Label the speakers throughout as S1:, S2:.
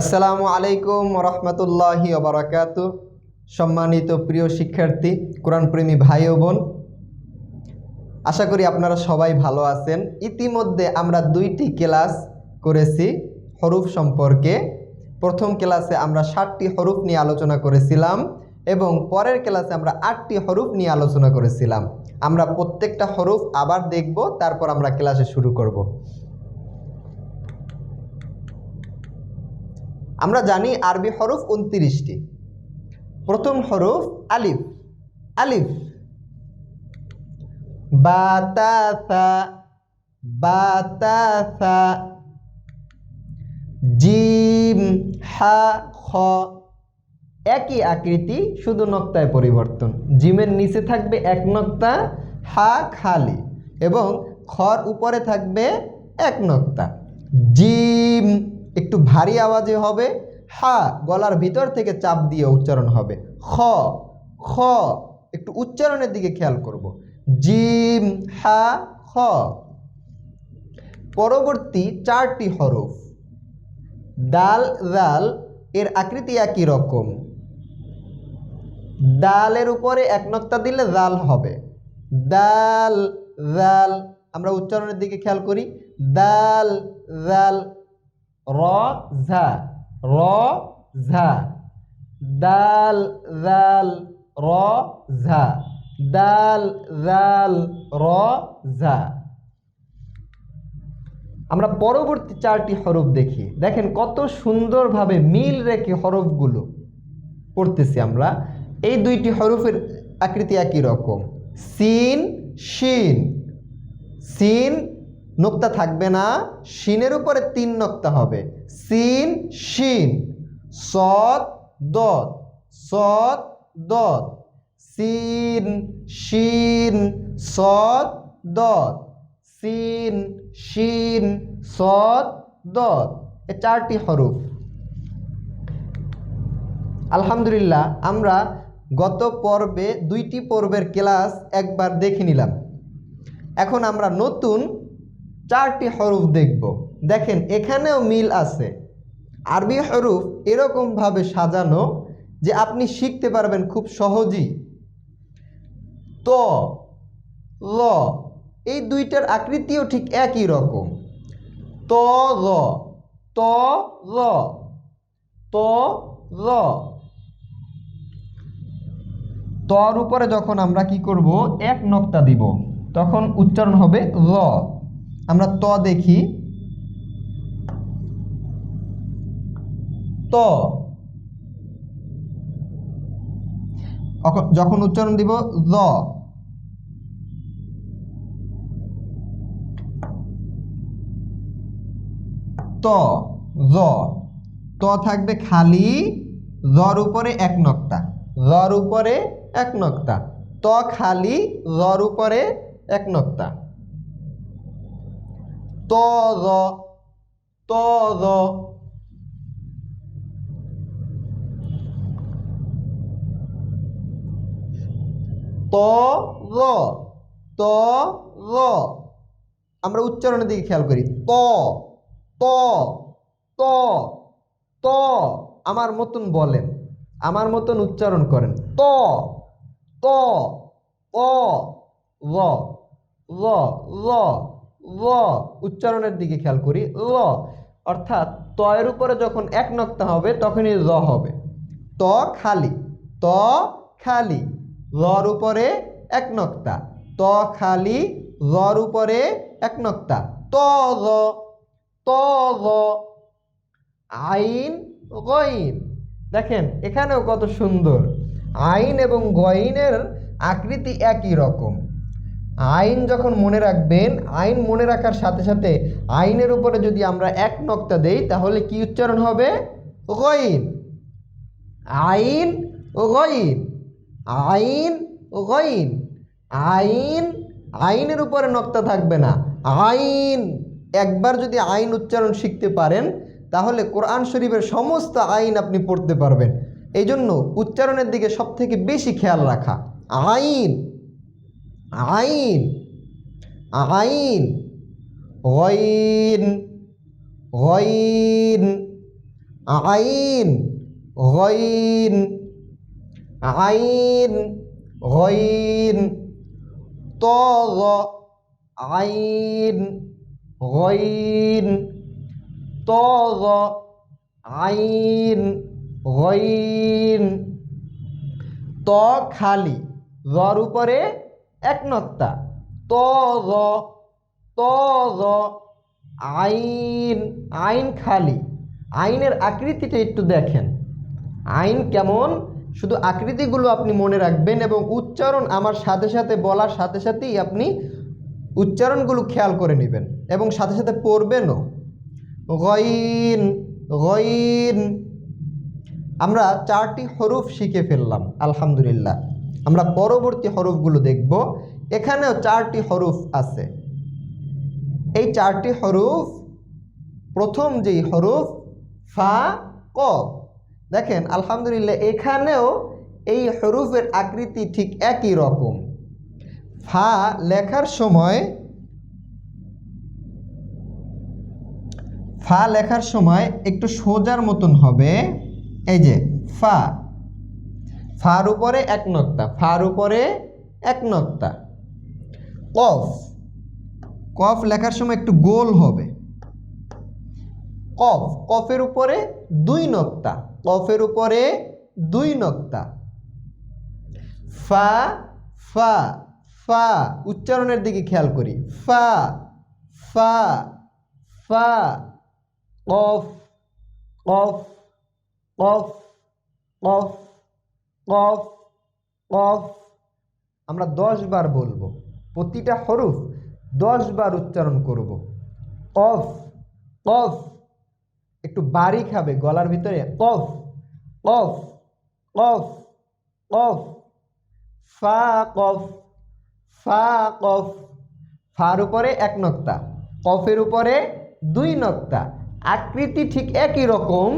S1: আসসালামু আলাইকুম রহমতুল্লাহি ওবরাকাতু। সম্মানিত প্রিয় শিক্ষার্থী, কোরআনপ্রেমী ভাই ও বোন, আশা করি আপনারা সবাই ভালো আছেন। ইতিমধ্যে আমরা দুইটি ক্লাস করেছি হরুফ সম্পর্কে। প্রথম ক্লাসে আমরা ষাটটি হরুফ নিয়ে আলোচনা করেছিলাম এবং পরের ক্লাসে আমরা আটটি হরুফ নিয়ে আলোচনা করেছিলাম। আমরা প্রত্যেকটা হরুফ আবার দেখব, তারপর আমরা ক্লাসে শুরু করব। আমরা জানি আরবি হরফ উনত্রিশটি। প্রথম হরফ আলিফ। আলিফ। বাতাসা বাতাসা। জিম, হা, খ। একই আকৃতি, শুধু নক্তায় পরিবর্তন। জিমের নিচে থাকবে এক নক্তা, হা খালি। এবং খর উপরে থাকবে এক নক্তা। জিম একটু ভারী আওয়াজে হবে, হা, গলার ভিতর থেকে চাপ দিয়ে উচ্চারণ হবে। খ খ, একটু উচ্চারণের দিকে খেয়াল করব। জিম, হা, খ। পরবর্তী চারটি হরফ। দাল দাল এর আকৃতি একই রকম। দালের উপরে এক নক্তা দিলে দাল হবে। দাল দাল আমরা উচ্চারণের দিকে খেয়াল করি। দাল দাল র ঝা র ঝা দাল দাল র ঝা দাল দাল র ঝা আমরা পরবর্তী চারটি হরফ দেখি। দেখেন কত সুন্দরভাবে মিল রেখে হরফগুলো পড়তেছি আমরা। এই দুইটি হরফের আকৃতি একই রকম। সিন, শিন। সিন নোক্তা থাকবে না, শিনের উপরে তিন নোক্তা হবে। সিন, শিন। সৎ দত সৎ দত সিন, শিন, সৎ দত সিন, শিন, সৎ দত এ চারটি হরফ। আলহামদুলিল্লাহ, আমরা গত পর্বে দুইটি পর্বের ক্লাস একবার দেখে নিলাম। এখন আমরা নতুন চারটি হরুফ দেখব। দেখেন, এখানেও মিল আছে। আরবি হরুফ এরকমভাবে সাজানো যে আপনি শিখতে পারবেন খুব সহজেই। ত, ল, এই দুইটার আকৃতিও ঠিক একই রকম। ত, ল ত ল ত, ল। তর উপরে যখন আমরা কি করব, এক নক্তা দিব, তখন উচ্চারণ হবে ল। আমরা ত দেখি। ত। যখন উচ্চারণ দিব ল। ত ত থাকবে খালি জর উপরে এক নক্তা। জর উপরে এক নক্তা। ত খালি জর উপরে এক নক্তা। ত ত ত ল ত ল আমরা উচ্চারণের দিকে খেয়াল করি। ত ত ত ত। আমার মতন বলেন, আমার মতন উচ্চারণ করেন। ত ত অ ল ল ল ল, উচ্চারণের দিকে খেয়াল করি, ল। অর্থাৎ তয়ের উপরে যখন এক নক্তা হবে, তখনই ল হবে। ত খালি ত খালি, লর উপরে এক নক্তা। ত খালি, লর উপরে এক নক্তা। ত ল ত ল। আইন, গইন। দেখেন, এখানেও কত সুন্দর। আইন এবং গইনের আকৃতি একই রকম। আইন যখন মনে রাখবেন, আইন মনে রাখার সাথে সাথে আইনের উপরে যদি আমরা এক নক্তা দেই, তাহলে কি উচ্চারণ হবে? গইন আইন ও গইন আইন ও গইন আইন, আইনের উপরে নক্তা থাকবে না। আইন, একবার যদি আইন উচ্চারণ শিখতে পারেন, তাহলে কোরআন শরীফের সমস্ত আইন আপনি পড়তে পারবেন। এই জন্য উচ্চারণের দিকে সব থেকে বেশি খেয়াল রাখা। আইন। আইন আইন গইন গইন আইন গইন আইন গইন তগ, আইন গইন তগ, আইন গইন ত খালি র উপরে এক নত্তা ত ত গ আইন আইন খালি। আইনের আকৃতিটা একটু দেখেন। আইন কেমন? শুধু আকৃতিগুলো আপনি মনে রাখবেন এবং উচ্চারণ আমার সাথে সাথে বলার সাথে সাথেই আপনি উচ্চারণগুলো খেয়াল করে নেবেন এবং সাথে সাথে পড়বেনও। গইন গইন। আমরা চারটি হরুফ শিখে ফেললাম, আলহামদুলিল্লাহ। আমরা পরবর্তী হরফগুলো দেখব। এখানেও চারটি হরফ আছে। এই চারটি হরফ, প্রথম যেই হরফ, ফা ক দেখেন, আলহামদুলিল্লাহ, এখানেও এই হরুফের আকৃতি ঠিক একই রকম। ফা লেখার সময়, ফা লেখার সময় একটু সোজার মতন হবে। এই যে, ফা। ফার উপরে এক নক্তা, ফার উপরে এক নক্তা। কফ কফ লেখার সময় একটু গোল হবে। কফ, কফের উপরে দুই নক্তা, কফের উপরে দুই নক্তা। ফা ফা ফা, উচ্চারণের দিকে খেয়াল করি। ফা ফা ফা, কফ কফ কফ কফ কফ কফ, আমরা দশ বার বলব। প্রতিটা হরফ দশ বার উচ্চারণ করব। কফ কফ, একটু বাড়ি খাবে গলার ভিতরে। কফ কফ কফ কফ, ফা কফ ফা, কফ, ফার উপরে এক নক্তা, কফের উপরে দুই নক্তা। আকৃতি ঠিক একই রকম,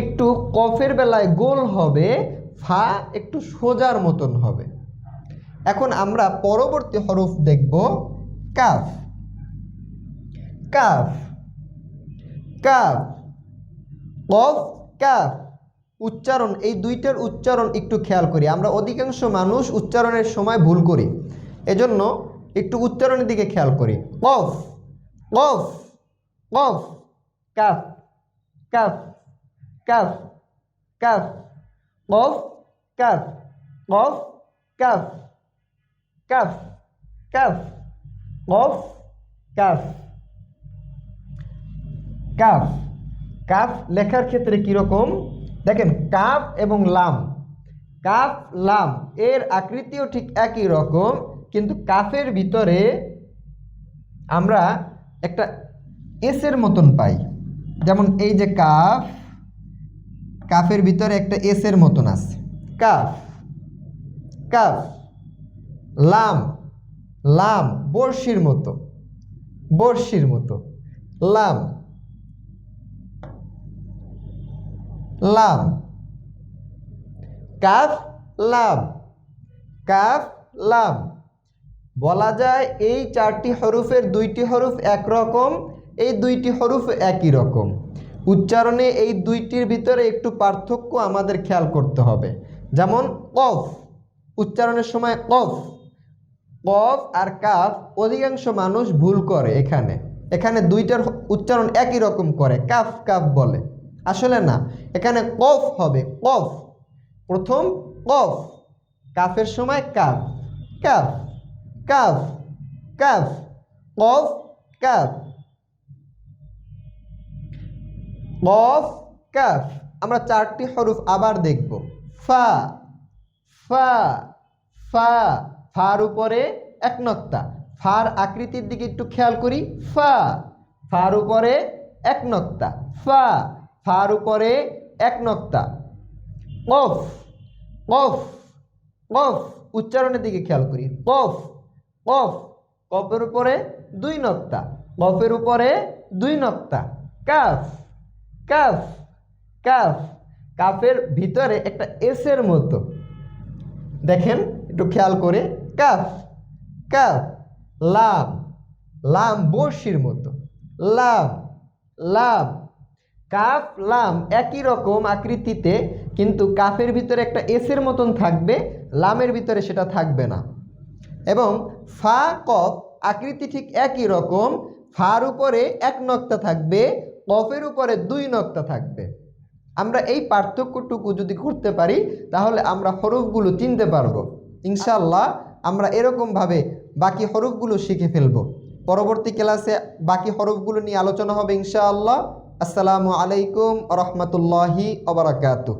S1: একটু কফের বেলায় গোল হবে ফা একটু সোজার মতন হবে। এখন আমরা পরবর্তী হরফ দেখব কাফ। কাফ। কাফ। কফ, কাফ। উচ্চারণ, এই দুইটার উচ্চারণ একটু খেয়াল করি। আমরা অধিকাংশ মানুষ উচ্চারণের সময় ভুল করি। এজন্য একটু উচ্চারণের দিকে খেয়াল করি। কফ কফ কফ। কাফ কাফ কাফ কাফ। কফ কাফ কফ কাফ কাফ কাফ কফ কাফ কাফ কাফ লেখার ক্ষেত্রে কীরকম? দেখেন কাফ এবং লাম। কাফ লাম, এর আকৃতিও ঠিক একই রকম, কিন্তু কাফের ভিতরে আমরা একটা এসের মতন পাই। যেমন এই যে কাফ কাফের ভিতরে একটা এসের মতন আছে। কাফ কাফ, লাম লাম বর্ষির মতো বর্ষির মতো, লাম লাম, কাফ লাম কাফ, লাম। বলা যায় এই চারটি হরুফের দুইটি হরফ একরকম এই দুইটি হরুফ একই রকম। উচ্চারণে এই দুইটির ভিতরে একটু পার্থক্য আমাদের খেয়াল করতে হবে। যেমন, কফ, উচ্চারণের সময় কফ। কফ আর কাফ অধিকাংশ মানুষ ভুল করে এখানে। এখানে দুইটার উচ্চারণ একই রকম করে, কাফ কাফ বলে। আসলে না, এখানে কফ হবে, কফ। প্রথম, কফ। কাফের সময় কাফ। কাফ কাফ কাফ। কফ, কাফ। কফ, কাফ। আমরা চারটি হরফ আবার দেখব। ফা ফা ফা। ফার উপরে এক নক্তা। ফার আকৃতির দিকে একটু খেয়াল করি। ফা। ফার উপরে এক নক্তা। ফা। ফার উপরে এক নক্তা। কফ কফ কফ। উচ্চারণের দিকে খেয়াল করি। কফ কফ। কফের উপরে দুই নক্তা। কফের উপরে দুই নক্তা। কাফ। কাফ কাফ, কাফের ভিতরে একটা এসের মতো। দেখেন, একটু খেয়াল করে, কাফ কাফ, লাম লাম বর্ষির মতো। লাম লাম, কাফ, লাম একই রকম আকৃতিতে, কিন্তু কাফের ভিতরে একটা এসের মতন থাকবে, লামের ভিতরে সেটা থাকবে না। এবং ফা, কফ আকৃতি ঠিক একই রকম, ফার উপরে এক নক্তা থাকবে কফের উপরে দুই নক্তা থাকবে। আমরা এই পার্থক্যটুকু যদি করতে পারি, তাহলে আমরা হরফগুলো চিনতে পারব। ইনশাল্লাহ আমরা এরকমভাবে বাকি হরফগুলো শিখে ফেলব। পরবর্তী ক্লাসে বাকি হরফগুলো নিয়ে আলোচনা হবে ইনশাআল্লাহ। আসসালামু আলাইকুম রহমতুল্লাহি অবরাকাতুহ